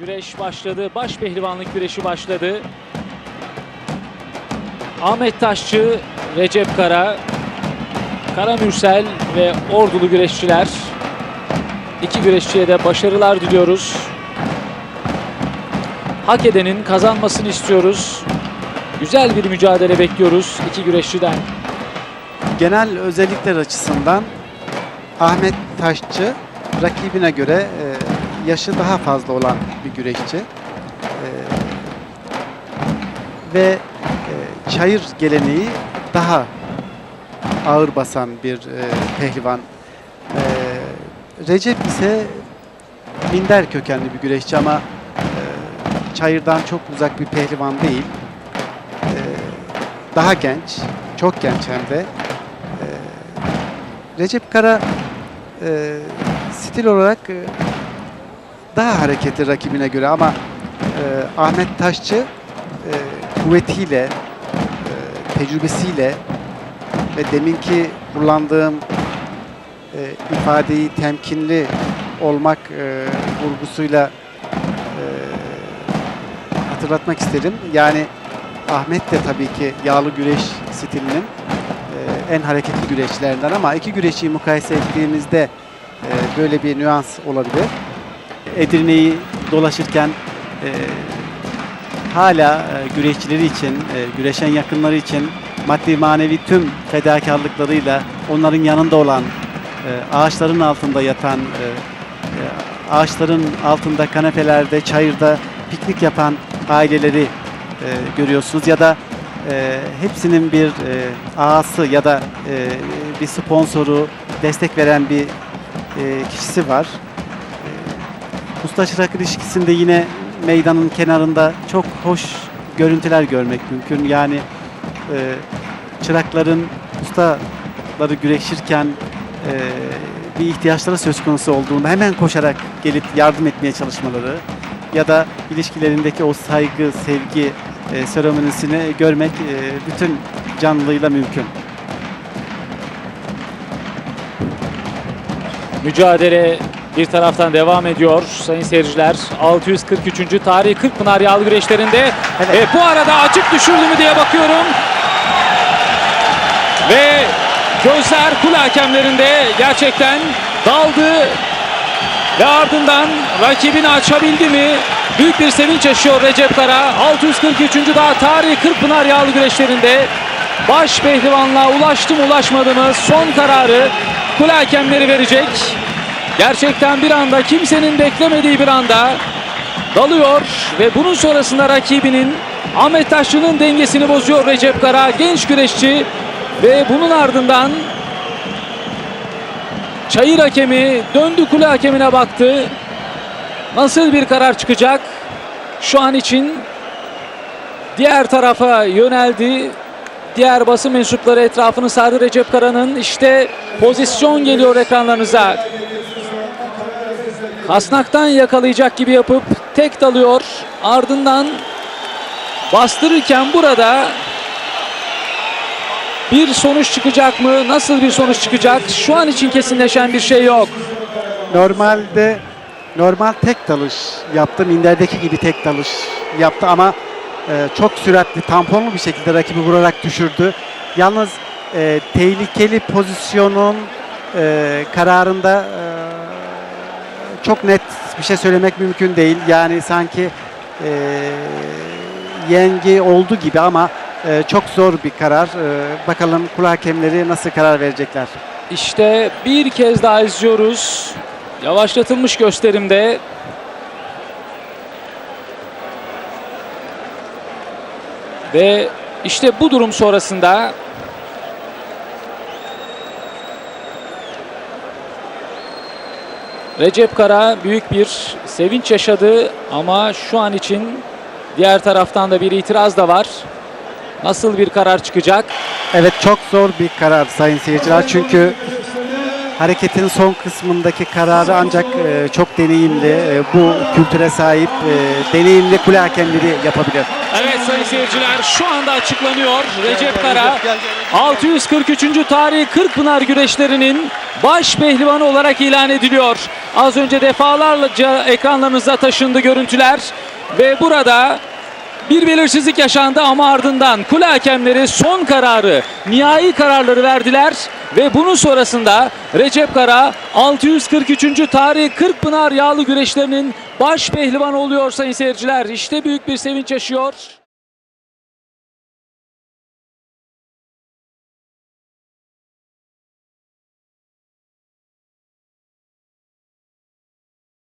Güreş başladı. Baş pehlivanlık güreşi başladı. Ahmet Taşçı, Recep Kara, Kara Mürsel ve ordulu güreşçiler. İki güreşçiye de başarılar diliyoruz. Hak edenin kazanmasını istiyoruz. Güzel bir mücadele bekliyoruz iki güreşçiden. Genel özellikler açısından Ahmet Taşçı rakibine göre e, yaşı daha fazla olan bir güreşçi. E, ve e, çayır geleneği daha ağır basan bir e, pehlivan. E, Recep ise minder kökenli bir güreşçi ama e, çayırdan çok uzak bir pehlivan değil. E, daha genç, çok genç hem de. E, Recep Kara e, stil olarak e, daha hareketli rakibine göre ama e, Ahmet Taşçı e, kuvvetiyle, e, tecrübesiyle ve deminki kullandığım e, ifadeyi temkinli olmak e, vurgusuyla e, hatırlatmak isterim. Yani Ahmet de tabii ki yağlı güreş stilinin e, en hareketli güreşçilerinden ama iki güreşçiyi mukayese ettiğimizde e, böyle bir nüans olabilir. Edirne'yi dolaşırken e, hala e, güreşçileri için, e, güreşen yakınları için maddi manevi tüm fedakarlıklarıyla onların yanında olan, e, ağaçların altında yatan, e, e, ağaçların altında kanepelerde, çayırda piknik yapan aileleri e, görüyorsunuz ya da e, hepsinin bir e, ağası ya da e, bir sponsoru, destek veren bir e, kişisi var. Usta çırak ilişkisinde yine meydanın kenarında çok hoş görüntüler görmek mümkün. Yani e, çırakların ustaları güreşirken e, bir ihtiyaçları söz konusu olduğunda hemen koşarak gelip yardım etmeye çalışmaları ya da ilişkilerindeki o saygı, sevgi e, seremonisini görmek e, bütün canlılığıyla mümkün. Mücadele bir taraftan devam ediyor sayın seyirciler. 643. tarihi Kırkpınar yağlı güreşlerinde. Evet. Ve bu arada açık düşürdü mü diye bakıyorum. Ve gözler kul hakemlerinde gerçekten daldı. Ve ardından rakibini açabildi mi? Büyük bir sevinç yaşıyor Recep Kara. 643. daha tarihi Kırkpınar yağlı güreşlerinde baş pehlivanlığa ulaştı mı ulaşmadı mı son kararı kul hakemleri verecek. Gerçekten bir anda kimsenin beklemediği bir anda dalıyor ve bunun sonrasında rakibinin Ahmet Taşçı'nın dengesini bozuyor Recep Kara genç güreşçi ve bunun ardından Çayır hakemi döndü kule hakemine baktı. Nasıl bir karar çıkacak? Şu an için diğer tarafa yöneldi. Diğer basın mensupları etrafını sardı Recep Kara'nın. İşte pozisyon geliyor ekranlarınıza. Kasnaktan yakalayacak gibi yapıp tek dalıyor. Ardından bastırırken burada bir sonuç çıkacak mı? Nasıl bir sonuç çıkacak? Şu an için kesinleşen bir şey yok. Normalde normal tek dalış yaptı. Minderdeki gibi tek dalış yaptı ama e, çok süratli, tamponlu bir şekilde rakibi vurarak düşürdü. Yalnız e, tehlikeli pozisyonun e, kararında e, çok net bir şey söylemek mümkün değil. Yani sanki e, yengi oldu gibi ama e, çok zor bir karar. E, bakalım kul hakemleri nasıl karar verecekler. İşte bir kez daha izliyoruz. Yavaşlatılmış gösterimde. Ve işte bu durum sonrasında Recep Kara büyük bir sevinç yaşadı ama şu an için diğer taraftan da bir itiraz da var. Nasıl bir karar çıkacak? Evet çok zor bir karar sayın seyirciler çünkü hareketin son kısmındaki kararı ancak e, çok deneyimli, e, bu kültüre sahip e, deneyimli kule hakemleri yapabilir. Evet sayın seyirciler şu anda açıklanıyor. Recep Kara 643. tarihi Kırkpınar güreşlerinin baş pehlivanı olarak ilan ediliyor. Az önce defalarca ekranlarınıza taşındı görüntüler ve burada bir belirsizlik yaşandı ama ardından kule hakemleri son kararı, nihai kararları verdiler ve bunun sonrasında Recep Kara 643. tarihi Kırkpınar yağlı güreşlerinin baş pehlivanı oluyor sayın seyirciler. İşte büyük bir sevinç yaşıyor.